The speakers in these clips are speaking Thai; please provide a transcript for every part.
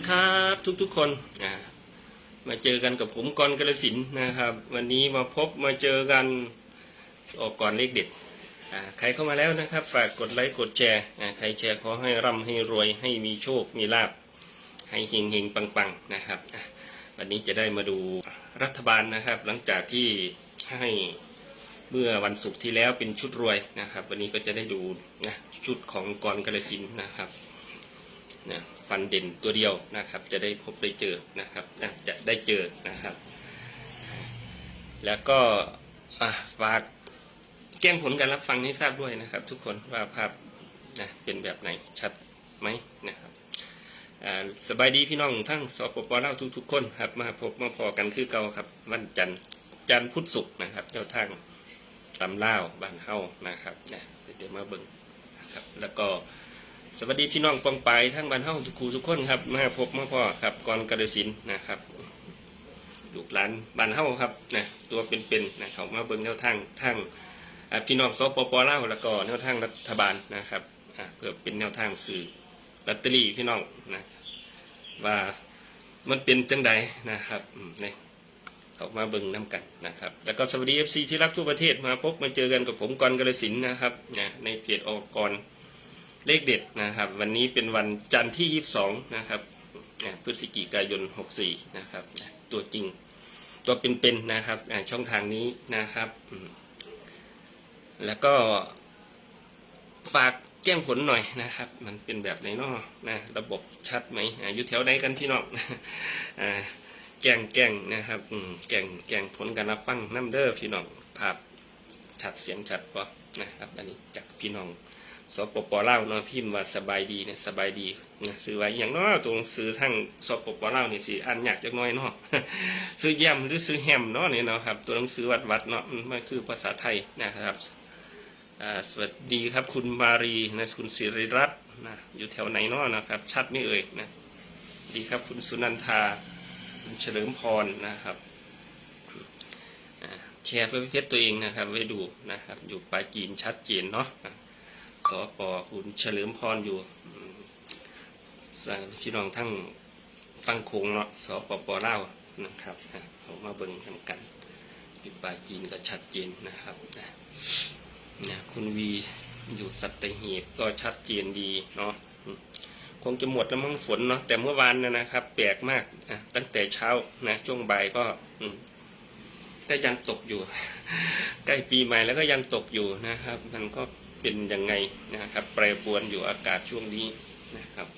ีครับทุกๆคนมาเจอกันกับผมกรกระสินนะครับ วันนี้มาพบมาเจอกันออกก่อนเลขเด็ดใครเข้ามาแล้วนะครับ ฝากกดไลค์กดแชร์ใครแชร์ขอให้ร่ำให้รวยให้มีโชคมีลาบให้เฮงเฮงปังปังๆนะครับ วันนี้จะได้มาดูรัฐบาลนะครับ หลังจากที่ให้เมื่อวันศุกร์ที่แล้วเป็นชุดรวยนะครับ วันนี้ก็จะได้ดูนะชุดของกรกระสินนะครับ นะฟันเด่นตัวเดียวนะครับ จะได้พบได้เจอนะครับนะจะได้เจอนะครับ แล้วก็ฝากแจ้งผลการรับฟังให้ทราบด้วยนะครับ ทุกคนว่าภาพนะเป็นแบบไหนชัดไหมนะครับสบายดีพี่น้องทั้งสปปเล่าทุกๆคนครับมาพบมาพอกันคือเก่าครับ วันจันทร์จันทร์พุธศุกร์นะครับ เจ้าทางตำเล่าบ้านเฮานะครับนะเดี๋ยวมาเบิ่งนะครับ แล้วก็ สวัสดีพี่น้องปองไปทั้งบ้านเฮาทุกครูทุกคนครับมาพบมาพ่อครับกรกระสินนะครับลูกหลานบ้านเฮาครับนะตัวเป็นๆนะเขามาเบิ่งแนวทางทางพี่น้องสปปลาวแล้วก็แนวทางรัฐบาลนะครับเพื่อเป็นแนวทางสื่อลอตเตอรี่พี่น้องนะว่ามันเป็นจังใดนะครับเนี่ยเขามาเบิ่งน้กันนะครับ แล้วก็สวัสดี FC ที่รักทั่วประเทศมาพบมาเจอกันกับผมกรกระสินนะครับนะในเพจออกกร เลขเด็ดนะครับ วันนี้เป็นวันจันทร์ที่ 22 นะครับพฤศจิกายน 64 นะครับ ตัวจริง ตัวเป็นๆนะครับช่องทางนี้นะครับ แล้วก็ฝากแจ้งผลหน่อยนะครับ มันเป็นแบบไหนนาะนะระบบชัดไหมอยู่แถวไหนกันพี่น้องแกงแกงนะครับแกงแกงผลการรับฟังน้ำเด้อพี่น้องภาพชัดเสียงชัดปะนะครับ อันนี้จากพี่น้อง สปปลาวเนาะพิมพ์ว่าสบายดีเนี่ยสบายดีนะซื้อไว้อย่างน้อตรงซื้อทั้งสปปลาวนี่สิอันยากจักหน้อยเนาะ ซื้อแยมหรือซื้อแฮมเนาะเนี่ยเนาะครับตัวหนังสือวัดวัดเนาะมันคือภาษาไทยนะครับอ่าสวัสดีครับคุณมารีนะคุณศิริรัตน์นะอยู่แถวไหนเนาะนะครับ ชัดไม่เอ่ยนะดีครับคุณสุนันทาคุณเฉลิมพรนะครับแชร์เพื่อเซตัวเองนะครับไว้ดูนะครับอยู่ปลายจีนชัดเจนเนาะ สปคุณเฉลิมพรอยู่พี่น้องทั้งฟังโคงเนาะสปปลาวนะครับนะเขามาเบิ่งทำกันปิดปลายจีนก็ชัดเจนนะครับนะนะคุณวีอยู่สัตหีบก็ชัดเจนดีเนาะคงจะหมดแล้วมั้งฝนเนาะแต่เมื่อวานนะนะครับ แปลกมากอะตั้งแต่เช้านะช่วงบ่ายก็ก็ยังตกอยู่ ใกล้ปีใหม่แล้วก็ยังตกอยู่นะครับ มันก็ เป็นยังไงนะครับ แปรปรวนอยู่อากาศช่วงนี้นะครับ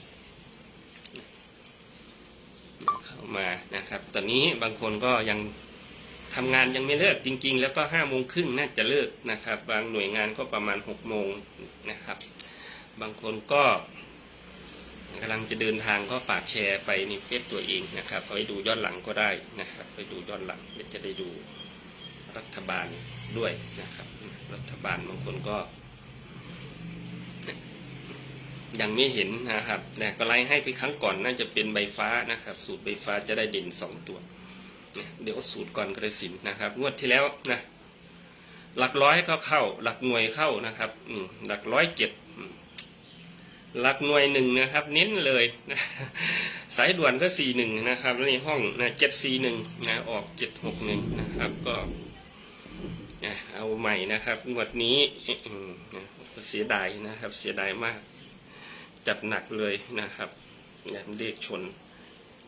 เข้ามานะครับ ตอนนี้บางคนก็ยังทำงานยังไม่เลิกจริง ๆ แล้วก็ห้าโมงครึ่งน่าจะเลิกนะครับ บางหน่วยงานก็ประมาณหกโมงนะครับ บางคนก็กำลังจะเดินทางก็ฝากแชร์ไปในเฟซตัวเองนะครับไปดูย้อนหลังก็ได้นะครับ ไปดูย้อนหลังเดี๋ยวจะได้ดูรัฐบาลด้วยนะครับ รัฐบาลบางคนก็ ยังไม่เห็นนะครับแต่ก็ไล่ให้ไปครั้งก่อนน่าจะเป็นใบฟ้านะครับ สูตรใบฟ้าจะได้เด่นสองตัว เดี๋ยวสูตรก่อนกระสินนะครับ งวดที่แล้วนะหลักร้อยก็เข้า หลักหน่วยเข้านะครับอืหลักร้อยเจ็ดหลักหน่วยหนึ่งนะครับ เน้นเลยนะสายด่วนก็สี่หนึ่งนะครับแล้วในห้องนะเจ็ดสี่หนึ่งนะออกเจ็ดหกหนึ่งนะครับ ก็เอาใหม่นะครับงวดนี้อืเสียดายนะครับ เสียดายมาก จัดหนักเลยนะครับอย่างเลขชน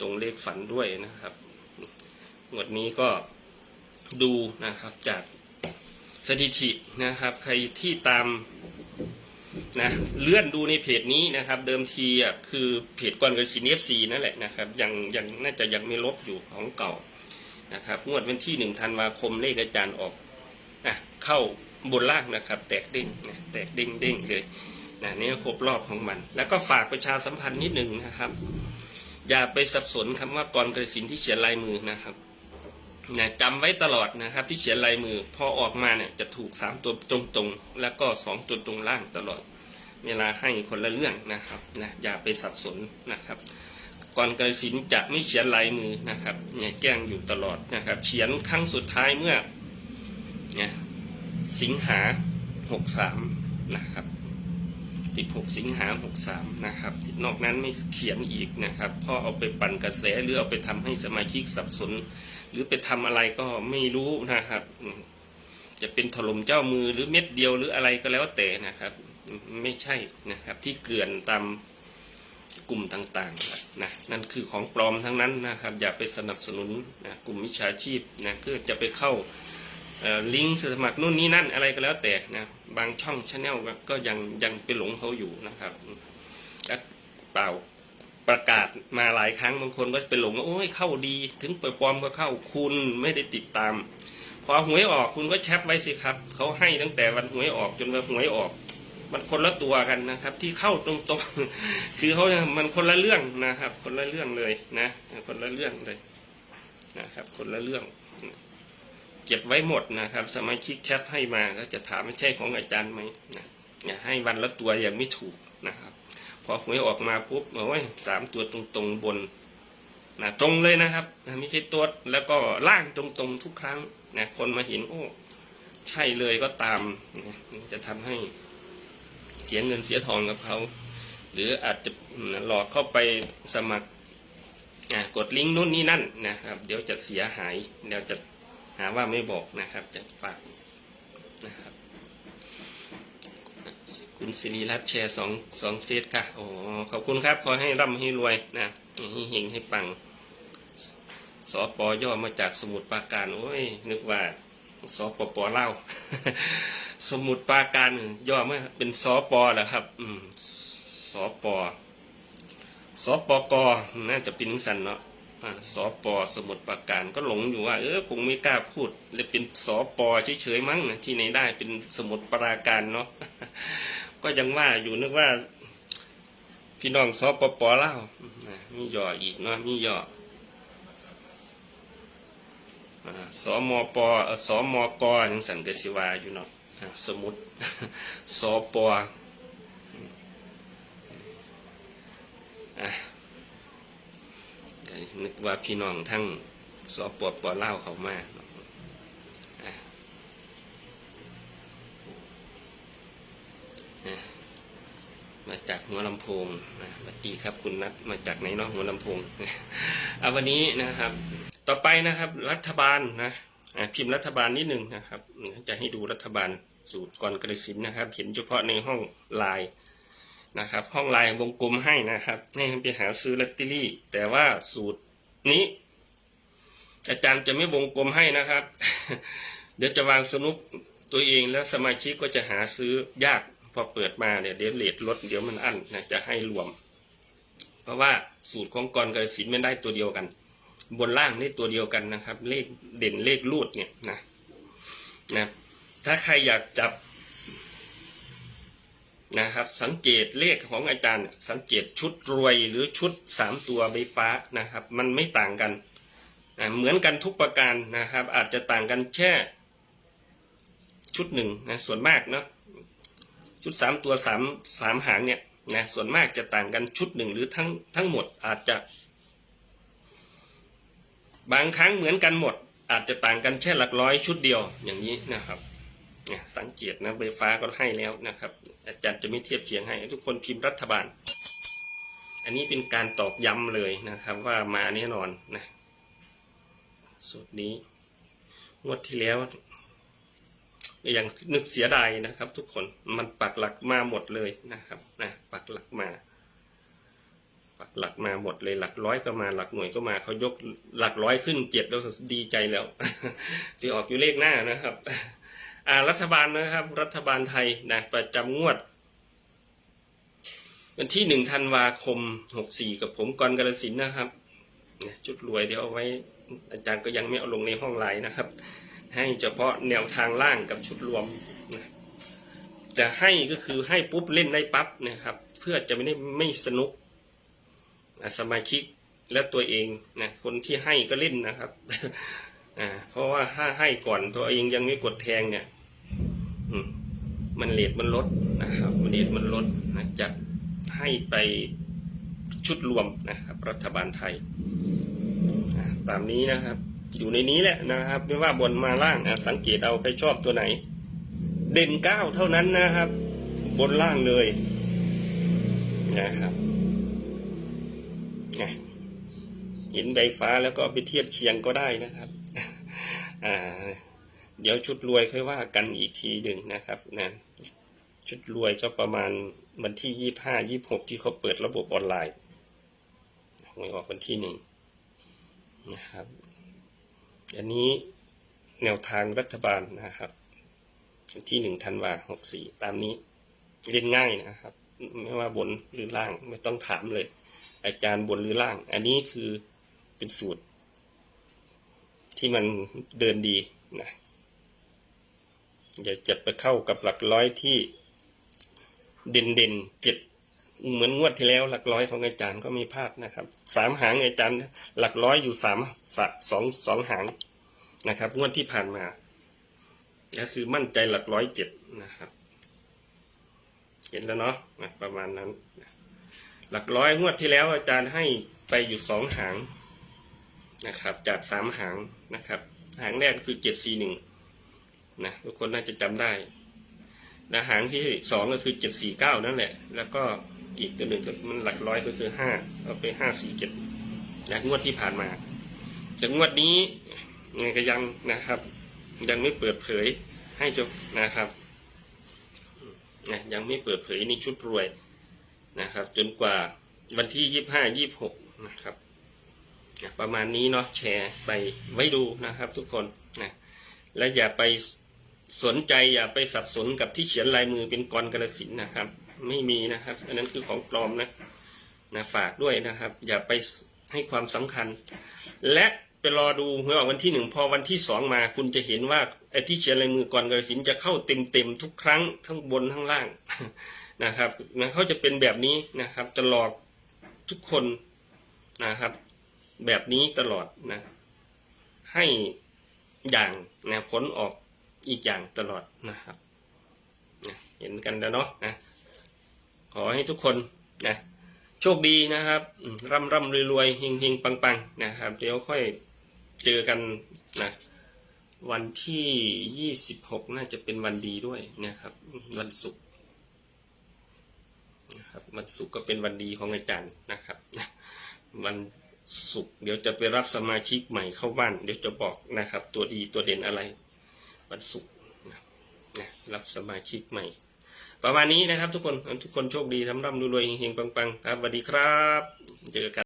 ตรงเลขฝันด้วยนะครับงวดนี้ก็ดูนะครับจากสถิตินะครับ ใครที่ตามนะเลื่อนดูในเพจนี้นะครับ เดิมทีอะคือเพจกวนกันสินเอฟซีนั่นแหละนะครับยังยังน่าจะยังไม่ลบอยู่ของเก่านะครับงวดวันที่หนึ่งธันวาคมเลขอาจารย์ออกนะเข้าบนล่างนะครับ แตกเด้งนะแตกเด้งเด้งเลย นะนี่ก็ครบรอบของมัน แล้วก็ฝากประชาสัมพันธ์นิดหนึ่งนะครับ อย่าไปสับสนคำว่ากรกระสินที่เขียนลายมือนะครับนะจำไว้ตลอดนะครับที่เขียนลายมือพอออกมาเนี่ยจะถูกสามตัวตรงๆ แล้วก็สองตัวตรงล่างตลอด เวลาให้คนละเรื่องนะครับนะอย่าไปสับสนนะครับกรกระสินจะไม่เขียนลายมือนะครับเนี่ยแจ้งอยู่ตลอดนะครับเขียนครั้งสุดท้ายเมื่อเนี่ยสิงหาหกสามนะครับ 16 สิงหา 63 นะครับ นอกนั้นไม่เขียนอีกนะครับ เพราะเอาไปปั่นกระแสหรือเอาไปทำให้สมาชิกสับสน หรือไปทำอะไรก็ไม่รู้นะครับ จะเป็นถล่มเจ้ามือหรือเม็ดเดียวหรืออะไรก็แล้วแต่นะครับ ไม่ใช่นะครับที่เกลื่อนตามกลุ่มต่างๆนะนั่นคือของปลอมทั้งนั้นนะครับ อย่าไปสนับสนุนนะกลุ่มมิจฉาชีพนะเพื่อจะไปเข้า ลิงก์สมัครนู่นนี่นั่นอะไรก็แล้วแต่นะบางช่องชาแนลก็ยังยังไปหลงเขาอยู่นะครับแล้วเปล่าประกาศมาหลายครั้งบางคนก็ไปหลงว่าโอ้ยเข้าดี ถึงปล่อยปลอมก็เข้าคุณไม่ได้ติดตาม พอหวยออกคุณก็แชปไว้สิครับเขาให้ตั้งแต่วันหวยออกจนวันหวยออก มันคนละตัวกันนะครับ ที่เข้าตรงๆ คือเขามันคนละเรื่องนะครับ คนละเรื่องเลยนะ คนละเรื่องเลยนะครับ คนละเรื่อง เก็บไว้หมดนะครับ สมาชิกแชทให้มาก็จะถามไม่ใช่ของอาจารย์ไหมนะอย่าให้วันละตัวอย่างไม่ถูกนะครับ พอหวยออกมาปุ๊บโอ้ยสามตัวตรงๆบนนะตรงเลยนะครับนะไม่ใช่ตัวแล้วก็ล่างตรงๆทุกครั้งนะคนมาเห็นโอ้ใช่เลยก็ตามนะจะทำให้เสียเงินเสียทองกับเขาหรืออาจจะหลอกเข้าไปสมัครอะกดลิงก์นู่นนี่นั่นนะครับ เดี๋ยวจะเสียหายเดี๋ยวจะ หาว่าไม่บอกนะครับจะฝากนะครับ คุณสิริรัตน์แชร์สองสองเฟซค่ะโอ้ขอบคุณครับขอให้ร่ำให้รวยนะให้เฮงให้ปังสปย่อมาจากสมุดปราการโอ้ยนึกว่าสปปเล่า สมุดปราการย่อมาเป็นสปเหรอครับอืมสปสปกน่าจะเป็นสันเนาะ สอปอสมุดปราการก็หลงอยู่ว่าเออคงไม่กล้าพูดเลยเป็นสอปอเฉยๆมั้งนะที่ไหนได้เป็นสมุดปราการเนาะก็ยังว่าอยู่นึกว่า พี่น้องสอปปเล่ามีย่ออีกเนาะมีย่ออ่าสมปอ่อสมกยังสันเกสิวาอยู่เนาะสมุดสอปออะ นึกว่าพี่น้องทั้งสอปปเล่าเขามาเนาะอะอะมาจากหัวลำโพงนะสวัสดีครับคุณนัทมาจากไหนนาะหัวลำโพงเอาวันนี้นะครับ ต่อไปนะครับ รัฐบาลนะอะพิมพ์รัฐบาลนิดหนึ่งนะครับ จะให้ดูรัฐบาลสูตรก่อนกระสินนะครับ เห็นเฉพาะในห้องไลน์ นะครับห้องลายวงกลมให้นะครับ ให้ไปหาซื้อลอตเตอรี่ แต่ว่าสูตรนี้ อาจารย์จะไม่วงกลมให้นะครับ เดี๋ยวจะวางสนุกตัวเองแล้วสมาชิกก็จะหาซื้อยากพอเปิดมาเนี่ยเดี๋ยวเลทลดเดี๋ยวมันอั้นนะจะให้รวม เพราะว่าสูตรของกรกระสินไม่ได้ตัวเดียวกัน บนล่างได้ตัวเดียวกันนะครับ เลขเด่นเลขรูดเนี่ยนะนะถ้าใครอยากจับ นะครับสังเกตเลขของอาจารย์สังเกตชุดรวยหรือชุดสามตัวใบฟ้านะครับ มันไม่ต่างกันนะเหมือนกันทุกประการนะครับ อาจจะต่างกันแค่ชุดหนึ่งนะส่วนมากเนาะชุดสามตัวสามสามหางเนี่ยนะส่วนมากจะต่างกันชุดหนึ่งหรือทั้งทั้งหมดอาจจะ บางครั้งเหมือนกันหมด อาจจะต่างกันแค่หลักร้อยชุดเดียวอย่างนี้นะครับ สังเกตนะใบฟ้าก็ให้แล้วนะครับ อาจารย์จะไม่เทียบเคียงให้ ทุกคนพิมพ์รัฐบาล อันนี้เป็นการตอกย้ำเลยนะครับว่ามาแน่นอนนะสูตรนี้งวดที่แล้วอย่างนึกเสียดายนะครับ ทุกคนมันปักหลักมาหมดเลยนะครับนะปักหลักมาปักหลักมาหมดเลยหลักร้อยก็มาหลักหน่วยก็มาเขายกหลักร้อยขึ้นเจ็ดแล้วดีใจแล้วที่ออกอยู่เลขหน้านะครับ รัฐบาลนะครับ รัฐบาลไทยนะประจำงวด วันที่หนึ่งธันวาคมหกสี่กับผมกรกรสินนะครับจุดรวยเดี๋ยวเอาไว้อาจารย์ก็ยังไม่เอาลงในห้องไลน์นะครับ ให้เฉพาะแนวทางล่างกับชุดรวมนะจะให้ก็คือให้ปุ๊บเล่นได้ปั๊บนะครับ เพื่อจะไม่ได้ไม่สนุกสมาชิกและตัวเองนะคนที่ให้ก็เล่นนะครับ อ่า เพราะว่าถ้าให้ก่อนตัวเองยังไม่กดแทงเนี่ย มันเลทมันลดนะครับมันเลทมันลดนะจะให้ไปชุดรวมนะครับรัฐบาลไทย ตามนี้นะครับ อยู่ในนี้แหละนะครับ ไม่ว่าบนมาล่างอะสังเกตเอาใครชอบตัวไหน เด่นเก้าเท่านั้นนะครับ บนล่างเลยนะครับเห็นใบฟ้าแล้วก็ไปเทียบเคียงก็ได้นะครับเดี๋ยวชุดรวยค่อยว่ากันอีกทีหนึ่งนะครับนะ ชุดรวยก็ประมาณวันที่ยี่ห้ายี่หกที่เขาเปิดระบบออนไลน์หวยออกวันที่หนึ่งนะครับ อันนี้แนวทางรัฐบาลนะครับ ที่หนึ่งธันวาหกสี่ตามนี้เรียนง่ายนะครับ ไม่ว่าบนหรือล่างไม่ต้องถามเลย อาจารย์บนหรือล่าง อันนี้คือเป็นสูตร ที่มันเดินดีนะอย่าจะไปเข้ากับหลักร้อยที่ เด่นเด่นเจ็ดเหมือนงวดที่แล้วหลักร้อยของอาจารย์ก็มีพลาดนะครับสามหางอาจารย์หลักร้อยอยู่สามสองสองหางนะครับ งวดที่ผ่านมา ก็คือมั่นใจหลักร้อยเจ็ดนะครับ เห็นแล้วเนาะนะประมาณนั้น หลักร้อยงวดที่แล้วอาจารย์ให้ไปอยู่สองหางนะครับ จากสามหางนะครับ หางแรกก็คือเจ็ดสี่หนึ่งนะทุกคนน่าจะจำได้ และหางที่สองก็คือเจ็ดสี่เก้านั่นแหละ แล้วก็อีกตัวหนึ่งมันหลักร้อยก็คือห้าเอาไปห้าสี่เจ็ดจากงวดที่ผ่านมาจากงวดนี้ไงก็ยังนะครับ ยังไม่เปิดเผยให้จบนะครับนะยังไม่เปิดเผยในชุดรวยนะครับ จนกว่าวันที่ยี่ห้ายี่หกนะครับประมาณนี้เนาะแชร์ไปไว้ดูนะครับทุกคนนะและอย่าไป สนใจอย่าไปสับสนกับที่เขียนลายมือเป็นกรกระสินนะครับ ไม่มีนะครับ อันนั้นคือของปลอมนะนะฝากด้วยนะครับ อย่าไปให้ความสำคัญ และไปรอดูหวยออกวันที่หนึ่งพอวันที่สองมาคุณจะเห็นว่าไอ้ที่เขียนลายมือกรกระสินจะเข้าเต็มเต็มๆทุกครั้งทั้งบนทั้งล่างนะครับนะเขาจะเป็นแบบนี้นะครับ จะหลอกทุกคนนะครับ แบบนี้ตลอดนะ ให้อย่างนะผลออก อีกอย่างตลอดนะครับเห็นกันแล้วเนาะนะขอให้ทุกคนนะโชคดีนะครับร่ำร่ำรวยรวยเฮงเฮงปังปังนะครับ เดี๋ยวค่อยเจอกันนะวันที่ยี่สิบหกน่าจะเป็นวันดีด้วยนะครับ วันศุกร์นะครับวันศุกร์ก็เป็นวันดีของอาจารย์นะครับนะวันศุกร์เดี๋ยวจะไปรับสมาชิกใหม่เข้าบ้าน เดี๋ยวจะบอกนะครับ ตัวดีตัวเด่นอะไร วันศุกร์นะนะรับสมาชิกใหม่ ประมาณนี้นะครับทุกคนทุกคนโชคดีทำร่ำรวยเฮงๆปังๆ ครับสวัสดีครับ เจอกัน